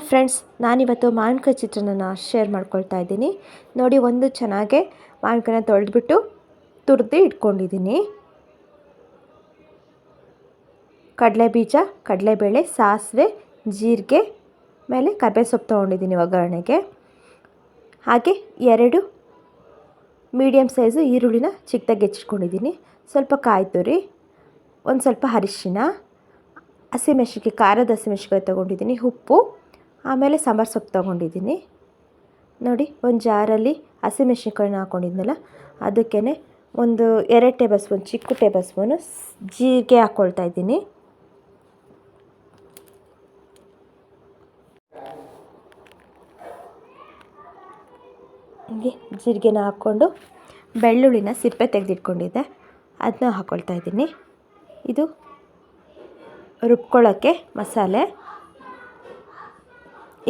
Hi friends, ನಾನಿವತ್ತು ಮಾವಿನಕಾಯಿ ಚಿತ್ರಾನ್ನ share ಮಾಡ್ಕೊಳ್ತಾ ಇದ್ದೀನಿ. ನೋಡಿ, ಒಂದು ಚೆನ್ನಾಗೆ ಮಾವಿನಕಾಯಿನ ತೊಳೆದ್ಬಿಟ್ಟು ತುರಿದು ಇಟ್ಕೊಂಡಿದ್ದೀನಿ. ಕಡಲೆ ಬೀಜ ಕಡಲೆಬೇಳೆ, ಸಾಸಿವೆ, ಜೀರಿಗೆ, ಮೇಲೆ ಕರ್ಬೇ ಸೊಪ್ಪು ತೊಗೊಂಡಿದ್ದೀನಿ ಒಗ್ಗರಣೆಗೆ. ಹಾಗೆ ಎರಡು ಮೀಡಿಯಮ್ ಸೈಜು ಈರುಳ್ಳಿನ ಚಿಕ್ಕದಾಗಿ ಹೆಚ್ಚಿಟ್ಕೊಂಡಿದ್ದೀನಿ. ಸ್ವಲ್ಪ ಕಾಯಿ ತುರಿ, ಒಂದು ಸ್ವಲ್ಪ ಅರಿಶಿನ ಹಸಿಮೆಣಸಿಕಾಯಿ ಖಾರದ ಹಸಿಮೆಣಸಿಕಾಯಿ ತೊಗೊಂಡಿದ್ದೀನಿ, ಉಪ್ಪು. ಆಮೇಲೆ ಸಾಂಬಾರು ಸೊಪ್ಪು ತೊಗೊಂಡಿದ್ದೀನಿ. ನೋಡಿ, ಒಂದು ಜಾರಲ್ಲಿ ಹಸಿಮೆಣ್ಸಿನ್ಕಾಯಿನ ಹಾಕ್ಕೊಂಡಿದ್ನಲ್ಲ ಅದಕ್ಕೇ ಒಂದು ಎರಡು ಟೇಬಲ್ ಸ್ಪೂನ್, ಚಿಕ್ಕ ಟೇಬಲ್ ಸ್ಪೂನು ಜೀರಿಗೆ ಹಾಕ್ಕೊಳ್ತಾ ಇದ್ದೀನಿ. ಹೀಗೆ ಜೀರಿಗೆನ ಹಾಕ್ಕೊಂಡು ಬೆಳ್ಳುಳ್ಳಿನ ಸಿಪ್ಪೆ ತೆಗೆದಿಟ್ಕೊಂಡಿದ್ದೆ ಅದನ್ನ ಹಾಕ್ಕೊಳ್ತಾ ಇದ್ದೀನಿ. ಇದು ರುಬ್ಕೊಳ್ಳೋಕ್ಕೆ ಮಸಾಲೆ.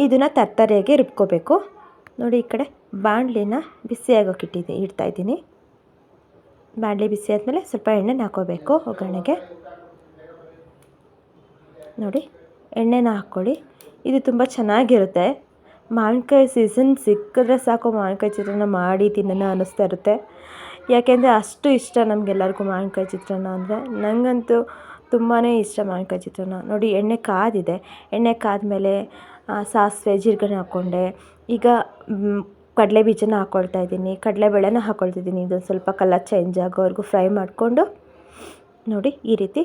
ಇದನ್ನು ತರ್ತರೆಯಾಗಿ ರುಬ್ಕೋಬೇಕು. ನೋಡಿ ಈ ಕಡೆ ಬಾಣಲಿನ ಬಿಸಿಯಾಗೋಕೆ ಇಟ್ಟಿದ್ದೆ ಇಡ್ತಾಯಿದ್ದೀನಿ ಬಾಣಲೆ ಬಿಸಿ ಆದಮೇಲೆ ಸ್ವಲ್ಪ ಎಣ್ಣೆನ ಹಾಕೋಬೇಕು ಒಗ್ಗರಣೆಗೆ. ನೋಡಿ, ಎಣ್ಣೆನ ಹಾಕ್ಕೊಳ್ಳಿ. ಇದು ತುಂಬ ಚೆನ್ನಾಗಿರುತ್ತೆ. ಮಾವಿನಕಾಯಿ ಸೀಸನ್ ಸಿಕ್ಕಿದ್ರೆ ಸಾಕು, ಮಾವಿನಕಾಯಿ ಚಿತ್ರಾನ್ನ ಮಾಡಿ ತಿನ್ನೋಣ ಅನ್ನಿಸ್ತಾ ಇರುತ್ತೆ. ಯಾಕೆಂದರೆ ಅಷ್ಟು ಇಷ್ಟ ನಮಗೆಲ್ಲರಿಗೂ ಮಾವಿನಕಾಯಿ ಚಿತ್ರಾನ್ನ ಅಂದರೆ. ನನಗಂತೂ ತುಂಬಾ ಇಷ್ಟ ಮಾವಿನಕಾಯಿ ಚಿತ್ರಾನ್ನ. ನೋಡಿ, ಎಣ್ಣೆ ಕಾದಿದೆ. ಎಣ್ಣೆ ಕಾದ್ಮೇಲೆ ಸಾಸಿವೆ ಜೀರಿಗೆನ ಹಾಕ್ಕೊಂಡೆ ಈಗ ಕಡಲೆ ಬೀಜನ ಹಾಕ್ಕೊಳ್ತಾ ಇದ್ದೀನಿ. ಕಡಲೆಬೇಳೆನ ಹಾಕ್ಕೊಳ್ತಿದ್ದೀನಿ ಇದೊಂದು ಸ್ವಲ್ಪ ಕಲರ್ ಚೇಂಜ್ ಆಗೋವರೆಗೂ ಫ್ರೈ ಮಾಡಿಕೊಂಡು, ನೋಡಿ, ಈ ರೀತಿ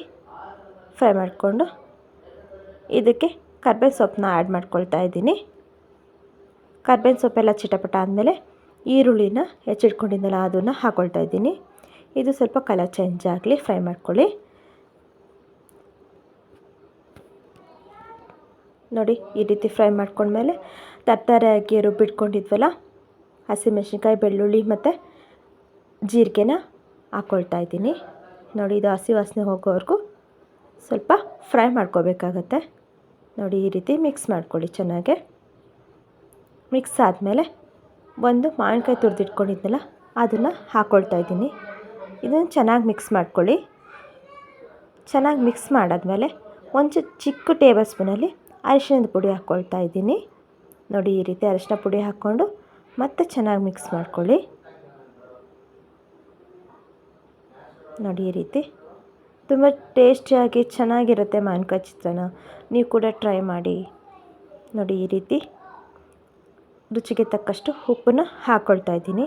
ಫ್ರೈ ಮಾಡಿಕೊಂಡು, ಇದಕ್ಕೆ ಕರ್ಬೇವಿನ ಸೊಪ್ಪನ್ನ ಆ್ಯಡ್ ಮಾಡ್ಕೊಳ್ತಾ ಇದ್ದೀನಿ. ಕರ್ಬೇವಿನ ಸೊಪ್ಪೆಲ್ಲ ಚಿಟಪಟ ಆದಮೇಲೆ ಈರುಳ್ಳಿನ ಹೆಚ್ಚಿಟ್ಕೊಂಡಿದ್ದೆಲ್ಲ ಅದನ್ನು ಹಾಕ್ಕೊಳ್ತಾ ಇದ್ದೀನಿ. ಇದು ಸ್ವಲ್ಪ ಕಲರ್ ಚೇಂಜ್ ಆಗಲಿ ಫ್ರೈ ಮಾಡ್ಕೊಳ್ಳಿ. ನೋಡಿ ಈ ರೀತಿ ಫ್ರೈ ಮಾಡ್ಕೊಂಡ್ಮೇಲೆ ತರ್ತರೆಯಾಗಿ ರುಬ್ಬಿಟ್ಕೊಂಡಿದ್ವಲ್ಲ ಹಸಿಮೆಣ್ಸಿನ್ಕಾಯಿ ಬೆಳ್ಳುಳ್ಳಿ ಮತ್ತು ಜೀರಿಗೆನ ಹಾಕ್ಕೊಳ್ತಾ ಇದ್ದೀನಿ. ನೋಡಿ ಇದು ಹಸಿ ವಾಸನೆ ಹೋಗೋವರೆಗೂ ಸ್ವಲ್ಪ ಫ್ರೈ ಮಾಡ್ಕೋಬೇಕಾಗತ್ತೆ. ನೋಡಿ ಈ ರೀತಿ ಮಿಕ್ಸ್ ಮಾಡ್ಕೊಳ್ಳಿ ಚೆನ್ನಾಗೆ. ಮಿಕ್ಸ್ ಆದಮೇಲೆ ಒಂದು ಮಾವಿನಕಾಯಿ ತುರಿದಿಟ್ಕೊಂಡಿದ್ನಲ್ಲ ಅದನ್ನು ಹಾಕ್ಕೊಳ್ತಾ ಇದ್ದೀನಿ. ಇದನ್ನು ಚೆನ್ನಾಗಿ ಮಿಕ್ಸ್ ಮಾಡ್ಕೊಳ್ಳಿ. ಚೆನ್ನಾಗಿ ಮಿಕ್ಸ್ ಮಾಡಾದ್ಮೇಲೆ ಒಂದು ಚಿಕ್ಕ ಟೇಬಲ್ ಸ್ಪೂನಲ್ಲಿ ಅರಿಶಿಣದ ಪುಡಿ ಹಾಕ್ಕೊಳ್ತಾ ಇದ್ದೀನಿ. ನೋಡಿ ಈ ರೀತಿ ಅರಿಶಿನ ಪುಡಿ ಹಾಕ್ಕೊಂಡು ಮತ್ತೆ ಚೆನ್ನಾಗಿ ಮಿಕ್ಸ್ ಮಾಡ್ಕೊಳ್ಳಿ. ನೋಡಿ ಈ ರೀತಿ. ತುಂಬ ಟೇಸ್ಟಿಯಾಗಿ ಚೆನ್ನಾಗಿರುತ್ತೆ ಮಾವಿನಕಾಯಿ ಚಿತ್ರಾನ್ನ. ನೀವು ಕೂಡ ಟ್ರೈ ಮಾಡಿ. ನೋಡಿ ಈ ರೀತಿ. ರುಚಿಗೆ ತಕ್ಕಷ್ಟು ಉಪ್ಪನ್ನು ಹಾಕ್ಕೊಳ್ತಾ ಇದ್ದೀನಿ.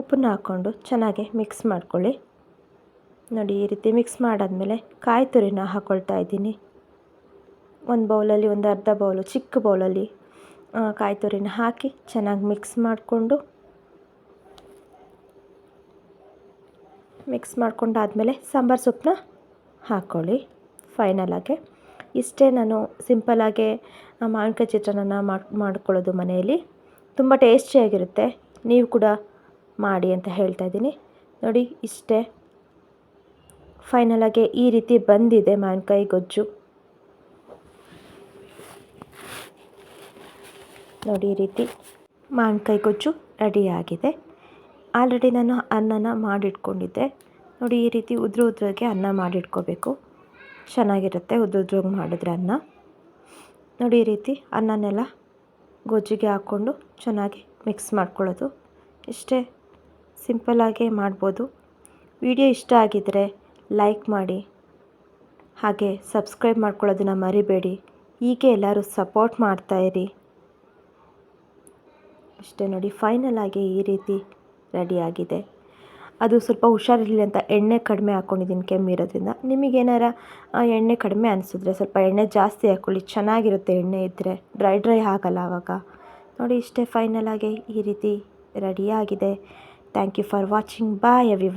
ಉಪ್ಪನ್ನು ಹಾಕ್ಕೊಂಡು ಚೆನ್ನಾಗಿ ಮಿಕ್ಸ್ ಮಾಡ್ಕೊಳ್ಳಿ. ನೋಡಿ, ಈ ರೀತಿ ಮಿಕ್ಸ್ ಮಾಡಾದಮೇಲೆ ಕಾಯಿ ತುರಿನ ಹಾಕ್ಕೊಳ್ತಾ ಇದ್ದೀನಿ. ಒಂದು ಬೌಲಲ್ಲಿ ಒಂದು ಅರ್ಧ ಬೌಲು ಚಿಕ್ಕ ಬೌಲಲ್ಲಿ ಕಾಯಿ ತುರಿನ ಹಾಕಿ ಚೆನ್ನಾಗಿ ಮಿಕ್ಸ್ ಮಾಡಿಕೊಂಡು ಮಿಕ್ಸ್ ಮಾಡ್ಕೊಂಡಾದಮೇಲೆ ಸಾಂಬಾರು ಸೊಪ್ಪನ್ನ ಹಾಕ್ಕೊಳ್ಳಿ ಫೈನಲಾಗೆ ಇಷ್ಟೇ ನಾನು ಸಿಂಪಲಾಗೆ ಮಾವಿನಕಾಯಿ ಚಿತ್ರಾನ್ನ ಮಾಡಿ, ಮಾಡ್ಕೊಳ್ಳೋದು ಮನೆಯಲ್ಲಿ. ತುಂಬ ಟೇಸ್ಟಿಯಾಗಿರುತ್ತೆ ನೀವು ಕೂಡ ಮಾಡಿ ಅಂತ ಹೇಳ್ತಾ ಇದ್ದೀನಿ. ನೋಡಿ, ಇಷ್ಟೇ. ಫೈನಲಾಗಿ ಈ ರೀತಿ ಬಂದಿದೆ ಮಾವಿನಕಾಯಿ ಗೊಜ್ಜು. ನೋಡಿ ಈ ರೀತಿ ಮಾವಿನಕಾಯಿ ಗೊಜ್ಜು ರೆಡಿಯಾಗಿದೆ ಆಲ್ರೆಡಿ ನಾನು ಅನ್ನನ ಮಾಡಿಟ್ಕೊಂಡಿದ್ದೆ. ನೋಡಿ ಈ ರೀತಿ ಉದ್ರ ಉದ್ರಾಗೆ ಅನ್ನ ಮಾಡಿಟ್ಕೋಬೇಕು. ಚೆನ್ನಾಗಿರುತ್ತೆ ಉದ್ರ ಉದ್ರಾಗಿ ಮಾಡಿದ್ರೆ ಅನ್ನ. ನೋಡಿ ಈ ರೀತಿ ಅನ್ನನೆಲ್ಲ ಗೊಜ್ಜಿಗೆ ಹಾಕ್ಕೊಂಡು ಚೆನ್ನಾಗಿ ಮಿಕ್ಸ್ ಮಾಡ್ಕೊಳ್ಳೋದು. ಇಷ್ಟೇ ಸಿಂಪಲ್ಲಾಗೇ ಮಾಡ್ಬೋದು. ವಿಡಿಯೋ ಇಷ್ಟ ಆಗಿದ್ದರೆ ಲೈಕ್ ಮಾಡಿ. ಹಾಗೆ ಸಬ್ಸ್ಕ್ರೈಬ್ ಮಾಡ್ಕೊಳ್ಳೋದನ್ನು ಮರಿಬೇಡಿ. ಹೀಗೆ ಎಲ್ಲರೂ ಸಪೋರ್ಟ್ ಮಾಡ್ತಾಯಿರಿ ಅಷ್ಟೇ ನೋಡಿ, ಫೈನಲ್ ಆಗಿ ಈ ರೀತಿ ರೆಡಿಯಾಗಿದೆ ಅದು ಸ್ವಲ್ಪ ಹುಷಾರಿರಲಿ ಅಂತ ಎಣ್ಣೆ ಕಡಿಮೆ ಹಾಕ್ಕೊಂಡಿದ್ದೀನಿ ಕೆಮ್ಮಿರೋದ್ರಿಂದ ನಿಮಗೇನಾರ ಎಣ್ಣೆ ಕಡಿಮೆ ಅನಿಸಿದ್ರೆ ಸ್ವಲ್ಪ ಎಣ್ಣೆ ಜಾಸ್ತಿ ಹಾಕ್ಕೊಳ್ಳಿ ಚೆನ್ನಾಗಿರುತ್ತೆ ಎಣ್ಣೆ ಇದ್ದರೆ ಡ್ರೈ ಡ್ರೈ ಆಗಲ್ಲ ಆವಾಗ ನೋಡಿ, ಇಷ್ಟೇ ಫೈನಲ್ ಆಗಿ ಈ ರೀತಿ ರೆಡಿಯಾಗಿದೆ thank you for watching. Bye every